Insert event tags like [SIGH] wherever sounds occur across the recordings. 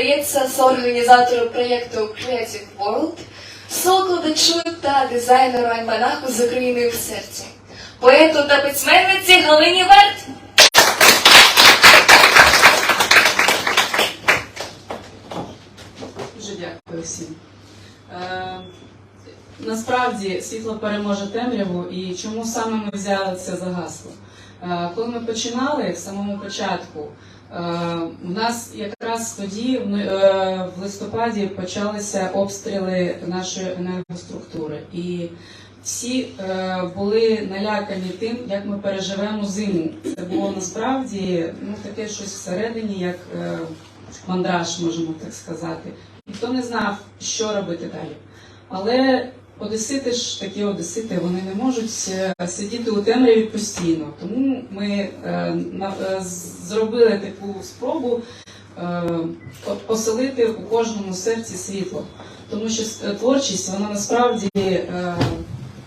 Каца, соорганізатору проєкту Creative World, сокладачу та дизайнеру альманаху з Україною в серці, поету та письменниці Галині Верт. Дуже дякую всім. Е, насправді світло переможе темряву, і чому саме ми взяли це за гасло? Е, коли ми починали в самому початку, у нас якраз тоді, в, е, листопаді, почалися обстріли нашої енергоструктури. І всі е, були налякані тим, як ми переживемо зиму. Це було насправді ну, таке щось всередині, як е, мандраж, можемо так сказати. Ніхто не знав, що робити далі. Але одесити ж такі одесити, вони не можуть е, сидіти у темряві постійно. Тому ми е, е, зробили таку спробу поселити у кожному серці світло. Тому що творчість, вона насправді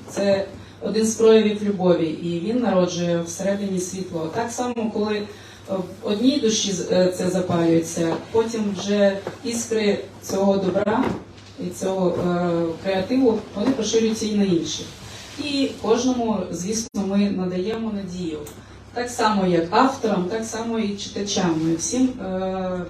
це один з проявів любові, і він народжує всередині світло. Так само, коли в одній душі це запалюється, потім вже іскри цього добра цього е, креативу вони поширюються і на інших. І кожному, звісно, ми надаємо надію. Так само, як авторам, так само і читачам. Ми всім е,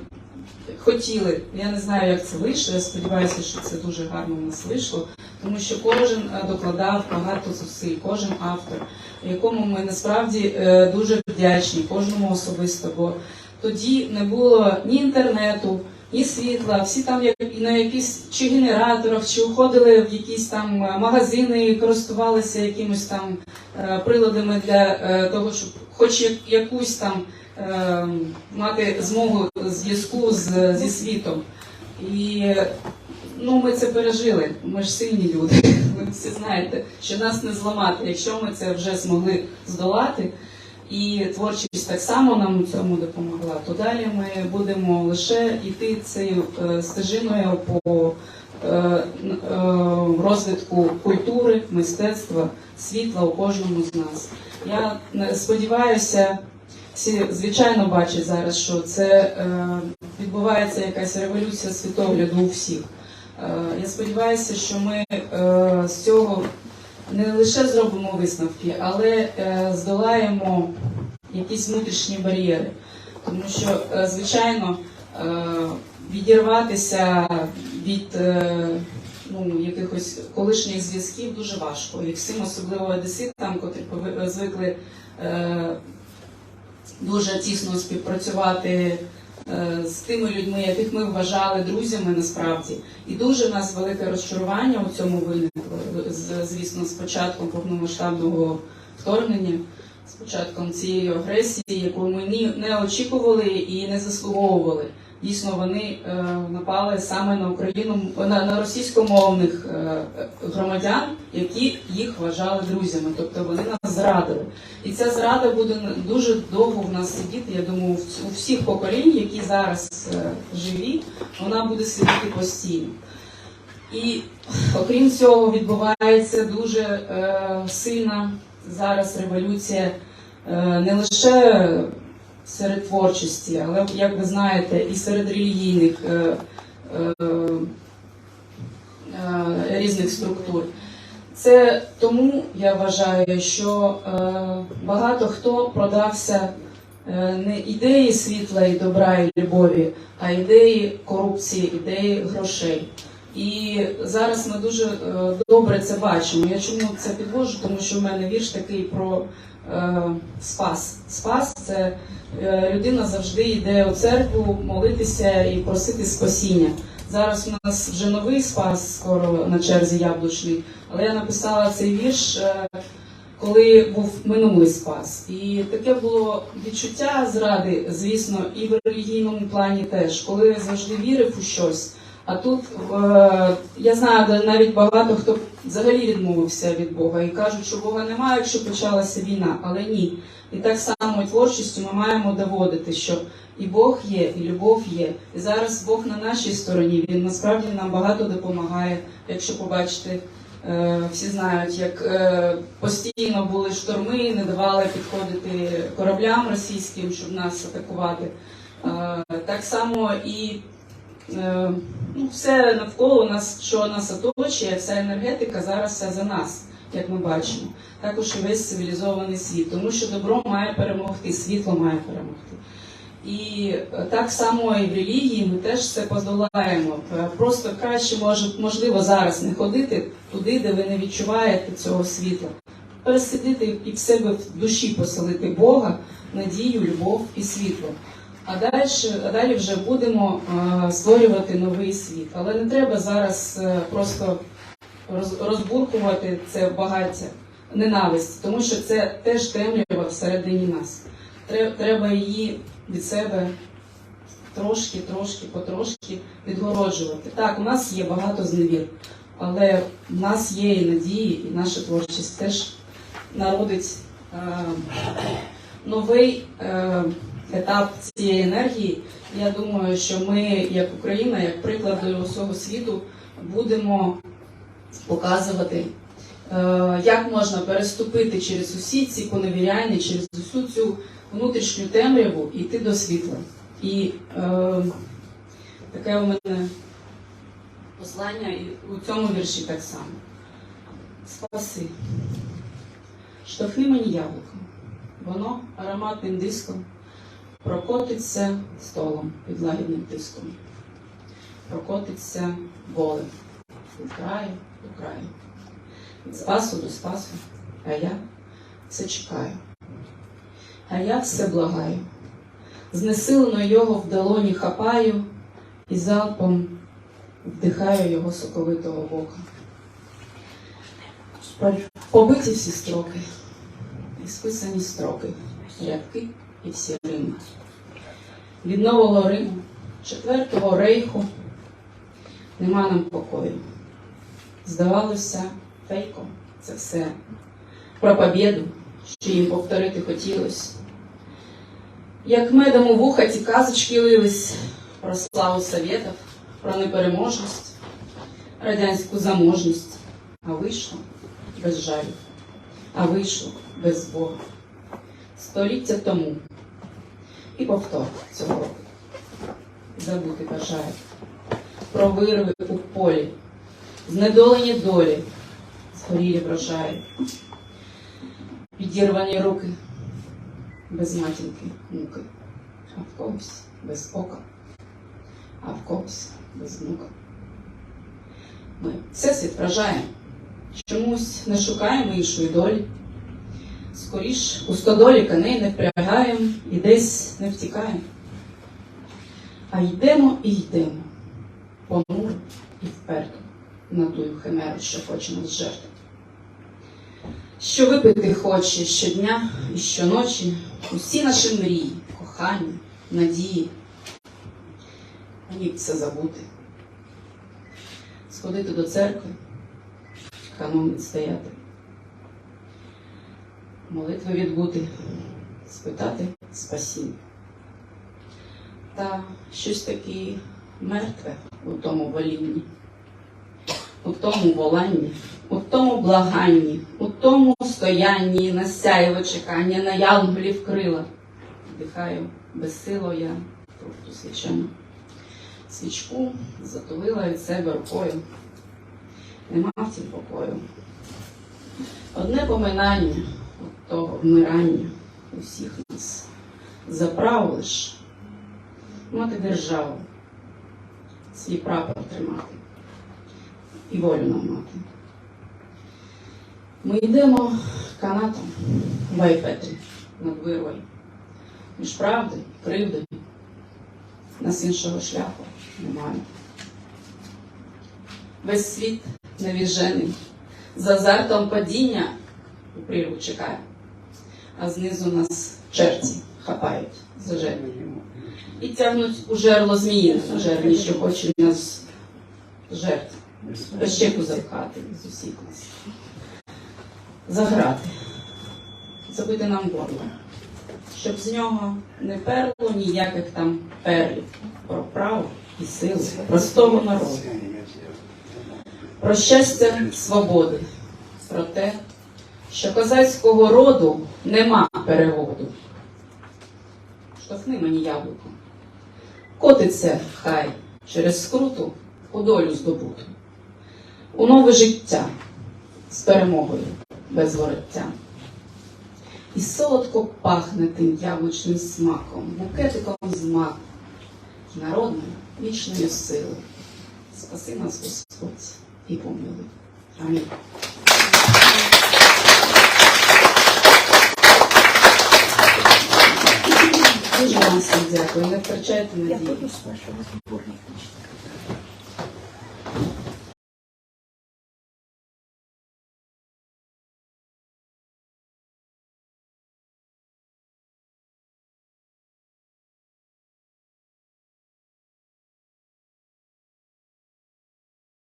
хотіли. Я не знаю, як це вийшло. Я сподіваюся, що це дуже гарно в нас вийшло, тому що кожен е, докладав багато зусиль, кожен автор, якому ми насправді е, дуже вдячні, кожному особисто. Бо тоді не було ні інтернету, ні світла. Всі там як на якісь чи генераторах, чи уходили в якісь там е, магазини і користувалися якимось там е, приладами для е, того, щоб хоч як- якусь там мати змогу зв'язку з, зі світом. І ну, ми це пережили. Ми ж сильні люди. [LAUGHS] Ви всі знаєте, що нас не зламати. Якщо ми це вже змогли здолати, і творчість так само нам у цьому допомогла, то далі ми будемо лише йти цією е, стежиною по е, е, розвитку культури, мистецтва, світла у кожному з нас. Я сподіваюся, всі звичайно бачать зараз, що це відбувається якась революція світогляду у всіх. Я сподіваюся, що ми з цього не лише зробимо висновки, але е, здолаємо якісь внутрішні бар'єри. Тому що, е, звичайно, е, відірватися від ну, якихось колишніх зв'язків дуже важко. І всім, особливо одеситам, котрі звикли дуже тісно співпрацювати з тими людьми, яких ми вважали друзями насправді. І дуже в нас велике розчарування у цьому виникло, звісно, з початком повномасштабного вторгнення, з початком цієї агресії, яку ми не очікували і не заслуговували. Дійсно, вони е, напали саме на Україну на, на російськомовних е, громадян, які їх вважали друзями, тобто вони нас зрадили. І ця зрада буде дуже довго в нас сидіти. Я думаю, у всіх поколінь, які зараз е, живі, вона буде сидіти постійно. І окрім цього, відбувається дуже е, сильна зараз революція не лише серед творчості, але, як ви знаєте, і серед релігійних е, е, е, різних структур. Це тому я вважаю, що е, багато хто продався е, не ідеї світла і добра і любові, а ідеї корупції, ідеї грошей. І зараз ми дуже е, добре це бачимо. Я чому це підвожу? Тому що в мене вірш такий про е, спас. Спас це е, людина завжди йде у церкву молитися і просити спасіння. Зараз у нас вже новий спас, скоро на черзі яблучний. Але я написала цей вірш, е, коли був минулий спас. І таке було відчуття зради, звісно, і в релігійному плані теж, коли завжди вірив у щось. А тут е, я знаю, навіть багато хто взагалі відмовився від Бога і кажуть, що Бога немає, якщо почалася війна, але ні. І так само творчістю ми маємо доводити, що і Бог є, і любов є. І зараз Бог на нашій стороні. Він насправді нам багато допомагає. Якщо побачите, е, всі знають, як е, постійно були шторми, не давали підходити кораблям російським, щоб нас атакувати. Так само і ну, все навколо нас, що нас оточує, вся енергетика зараз вся за нас, як ми бачимо. Також і весь цивілізований світ, тому що добро має перемогти, світло має перемогти. І е, так само і в релігії ми теж це подолаємо. Е, Просто краще може, можливо зараз не ходити туди, де ви не відчуваєте цього світла. Пересидіти і в себе в душі поселити Бога, надію, любов і світло. А далі, а далі вже будемо е, створювати новий світ. Але не треба зараз е, просто роз, розбуркувати це багаття ненависті, тому що це теж темрява всередині нас. Тре- Треба її від себе трошки, трошки, потрошки відгороджувати. Так, у нас є багато зневір, але в нас є і надії, і наша творчість теж народить е, новий е, етап цієї енергії. Я думаю, що ми, як Україна, як приклад до усього світу, будемо показувати, е, як можна переступити через усі ці поневіряння, через усю цю внутрішню темряву йти до світла. І е, таке у мене послання і у цьому вірші так само. Спаси. Штовхни мені яблуко. Воно ароматним диском прокотиться столом під лагідним тиском. Прокотиться болем від краю до краю. Від спасу до спасу. А я все чекаю. А я все благаю. Знесилено його в долоні хапаю і залпом вдихаю його соковитого бока. Побиті всі строки, і списані строки, рядки і всі Рими. Від нового Риму, четвертого рейху нема нам покою. Здавалося, фейком це все про побєду, що їм повторити хотілось. Як медом у вуха ті казочки лились про славу совєтів, про непереможність, радянську заможність, а вийшло без жалю, а вийшло без Бога. Століття тому. І повтор цього року. Забути бажаю. Про вирви у полі, знедолені долі, згорілі врожаї, підірвані руки, без матінки муки, а в когось без ока, а в когось без внука. Ми всесвіт вражаємо, чомусь не шукаємо іншої долі. Скоріш у стодолі коней не впрягаємо і десь не втікаємо. А йдемо і йдемо, понуро і вперто на тую химеру, що хоче нас жерти. Що випити хоче щодня і щоночі, усі наші мрії, кохання, надії. Мені б це забути. Сходити до церкви, канон відстояти молитви відбути, спитати спасіння. Та щось таке мертве у тому волінні, у тому воланні, у тому благанні, у тому стоянні на сяєво чекання, на янголів крила. Вдихаю безсило я трубку свічену. Свічку затулила від себе рукою. Нема в цім покою. Одне поминання от того вмирання усіх нас за право лиш мати державу, свій прапор тримати і волю нам мати. Ми йдемо канатом в Айпетрі над вирвою. Між правди, кривди, нас іншого шляху немає. Весь світ невіжений, з азартом падіння у прірву чекає, а знизу нас черці хапають за жертву. І тягнуть у жерло зміїне на жерлі, що хоче нас жертв. Пещеку запхати з усіх нас. Заграти, забити нам горло, щоб з нього не перло ніяких там перлів. Про право і силу простого народу про щастя свободи, про те, що козацького роду нема переводу. Штовхни мені яблуко. Котиться хай через скруту у долю здобуту, у нове життя з перемогою без вороття. І солодко пахне тим яблучним смаком, букетиком з маку, народною вічною силою. Спаси нас, Господь, і помилуй. Амінь. Дуже вам всім дякую. Не втрачайте Я буду читать.